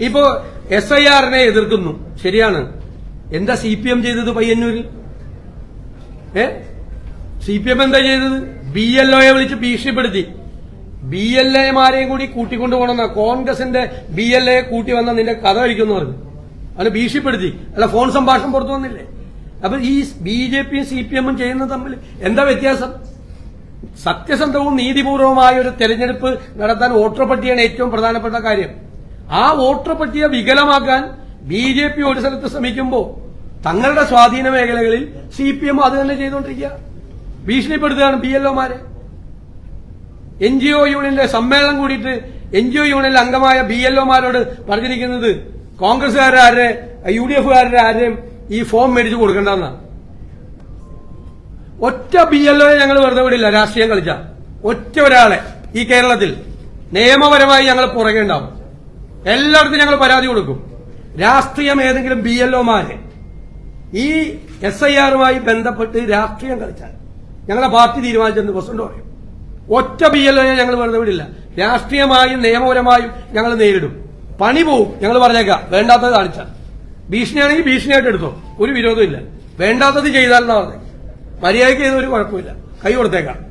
ഇപ്പോ S I ആറിനെ എതിർക്കുന്നു. ശരിയാണ്. എന്താ സി പി എം ചെയ്തത് പയ്യന്നൂരിൽ? ഏ? സി പി എം എന്താ ചെയ്തത്? ബി എൽ ഒയെ വിളിച്ച് ഭീഷണിപ്പെടുത്തി. ബി എൽ എമാരെയും കൂടി കൂട്ടിക്കൊണ്ടു പോകണമെന്ന. കോൺഗ്രസിന്റെ ബി എൽ എ കൂട്ടി വന്ന നിന്റെ കഥ കഴിക്കുന്നു പറഞ്ഞു. അവനെ ഭീഷണിപ്പെടുത്തി. അല്ല ഫോൺ സംഭാഷണം പുറത്തു വന്നില്ലേ? അപ്പൊ ഈ ബി ജെ പിയും സി പി എമ്മും ചെയ്യുന്നത് തമ്മിൽ എന്താ വ്യത്യാസം? സത്യസന്ധവും നീതിപൂർവമായ ഒരു തെരഞ്ഞെടുപ്പ് നടത്താൻ വോട്ടർ പട്ടികയാണ് ഏറ്റവും പ്രധാനപ്പെട്ട കാര്യം. ആ വോട്ടർ പട്ടിക വികലമാക്കാൻ ബി ജെ പി ഒരു സ്ഥലത്ത് ശ്രമിക്കുമ്പോൾ തങ്ങളുടെ സ്വാധീന മേഖലകളിൽ സി പി എം അത് തന്നെ ചെയ്തുകൊണ്ടിരിക്കുക. ഭീഷണിപ്പെടുത്തുകയാണ് ബി എൽ ഒമാരെ. എൻ ജി ഒ യൂണിയന്റെ സമ്മേളനം കൂടിയിട്ട് എൻ ജി ഒ യൂണിയനിലെ അംഗമായ ബി എൽ ഒമാരോട് പറഞ്ഞിരിക്കുന്നത് കോൺഗ്രസുകാരുടെ ആരുടെ യു ഡി എഫുകാരുടെ ആരെയും ഈ ഫോം മേടിച്ചു കൊടുക്കണ്ടെന്നാണ് ഒറ്റ ബി എൽ ഒയെ ഞങ്ങൾ വെറുതെ വിടില്ല രാഷ്ട്രീയം കളിച്ച. ഒറ്റ ഒരാളെ ഈ കേരളത്തിൽ നിയമപരമായി ഞങ്ങൾ പുറകെ ഉണ്ടാവും. എല്ലായിടത്തും ഞങ്ങൾ പരാതി കൊടുക്കും. രാഷ്ട്രീയം ഏതെങ്കിലും ബി എൽ ഒമാരെ ഈ എസ് ഐ ആറുമായി ബന്ധപ്പെട്ട് രാഷ്ട്രീയം കളിച്ചാൽ ഞങ്ങളുടെ പാർട്ടി തീരുമാനിച്ചെന്ന് പ്രസിഡന്റ് പറയും. ഒറ്റ ബി എൽ ഞങ്ങൾ വെറുതെ വിടില്ല. രാഷ്ട്രീയമായും നിയമപരമായും ഞങ്ങൾ നേരിടും. പണി പോവും ഞങ്ങൾ പറഞ്ഞേക്കാം. വേണ്ടാത്തത് കാണിച്ചാൽ. ഭീഷണിയാണെങ്കിൽ ഭീഷണിയായിട്ട് എടുത്തോ. ഒരു വിരോധമില്ല വേണ്ടാത്തത് ചെയ്താൽ എന്നാ പറഞ്ഞത് മര്യാദയ്ക്ക് ചെയ്ത ഒരു കുഴപ്പമില്ല. കൈ കൊടുത്തേക്കാം.